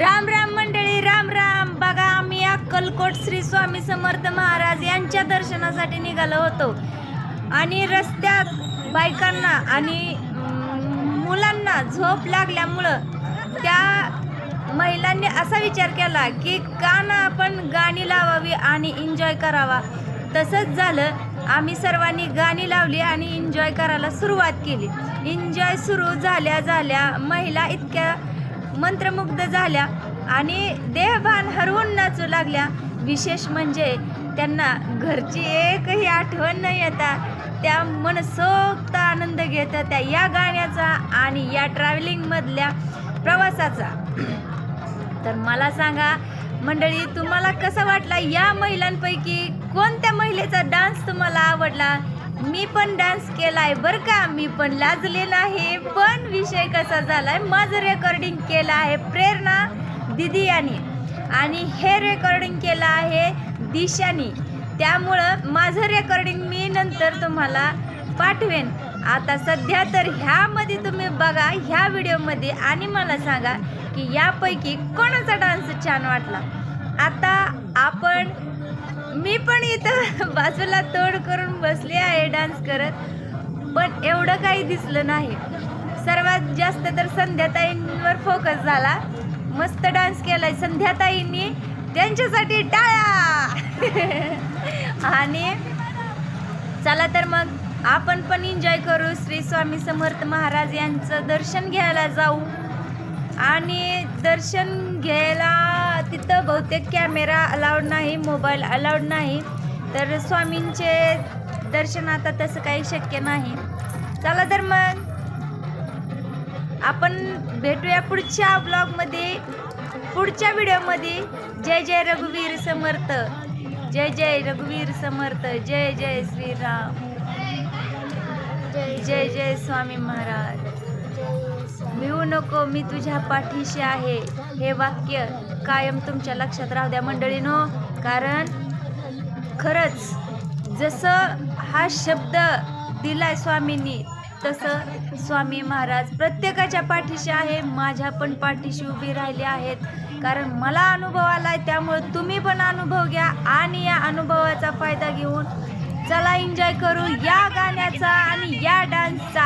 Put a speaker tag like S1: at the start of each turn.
S1: राम राम मंडळी राम राम. बघा आम्ही अक्कलकोट श्री स्वामी समर्थ महाराज यांच्या दर्शनासाठी निघालो होतो. आणि रस्त्यात बायकांना आणि मुलांना झोप लागल्यामुळं त्या महिलांनी असा विचार केला की का ना आपण गाणी लावावी आणि एन्जॉय करावा. तसंच झालं. आम्ही सर्वांनी गाणी लावली आणि एन्जॉय करायला सुरुवात केली. एन्जॉय सुरू झाल्या झाल्या महिला इतक्या मंत्रमुग्ध झाल्या आणि देहभान हरवून नाचू लागल्या. विशेष म्हणजे त्यांना घरची एकही आठवण न येता त्या मनसोक्त आनंद घेत त्या या गाण्याचा आणि या ट्रॅव्हलिंगमधल्या प्रवासाचा. तर मला सांगा मंडळी तुम्हाला कसा वाटला या महिलांपैकी कोणत्या महिलेचा डान्स तुम्हाला आवडला? मी पण डान्स केलाय बरं का? मी पण लाजले नाही पण विषय कसा झालाय? माझं रेकॉर्डिंग केलं आहे प्रेरणा दिदी यांनी. आणि हे रेकॉर्डिंग केलं आहे दिशानी. त्यामुळं माझं रेकॉर्डिंग मी नंतर तुम्हाला पाठवेन. आता सध्या तर ह्यामध्ये तुम्ही बघा ह्या व्हिडिओमध्ये आणि मला सांगा की यापैकी कोणाचा डान्स छान वाटला? आता आपण मी इथं बाजूला तोड करून बसली आहे डान्स करत. पण एवढं काही दिसलं नाही. सर्वात जास्त तर संध्याताईंवर फोकस झाला. मस्त डान्स केलाय. संध्याताईंनी त्यांच्यासाठी टाळ्या! आणि चला तर मग आपण पण एन्जॉय करू. श्री स्वामी समर्थ महाराज यांचं दर्शन घ्यायला जाऊ. आणि दर्शन घ्यायला तिथं बहुतेक कॅमेरा अलाउड नाही मोबाईल अलाउड नाही. तर स्वामींचे दर्शन आता तसं काही शक्य नाही. चला तर मग आपण भेटूया पुढच्या ब्लॉगमध्ये पुढच्या व्हिडिओमध्ये जय जय रघुवीर समर्थ जय जय रघुवीर समर्थ जय जय श्रीराम जय जय स्वामी महाराज. मिळू नको मी तुझ्या पाठीशी आहे. हे वाक्य कायम तुमच्या लक्षात राहू द्या मंडळीनो कारण खरंच जसं हा शब्द दिलाय स्वामींनी तसं स्वामी महाराज प्रत्येकाच्या पाठीशी आहे माझ्या पण पाठीशी उभी राहिली आहेत. कारण मला अनुभव आलाय त्यामुळे तुम्ही पण अनुभव घ्या आणि या अनुभवाचा फायदा घेऊन चला एन्जॉय करू या गाण्याचा आणि या डान्सचा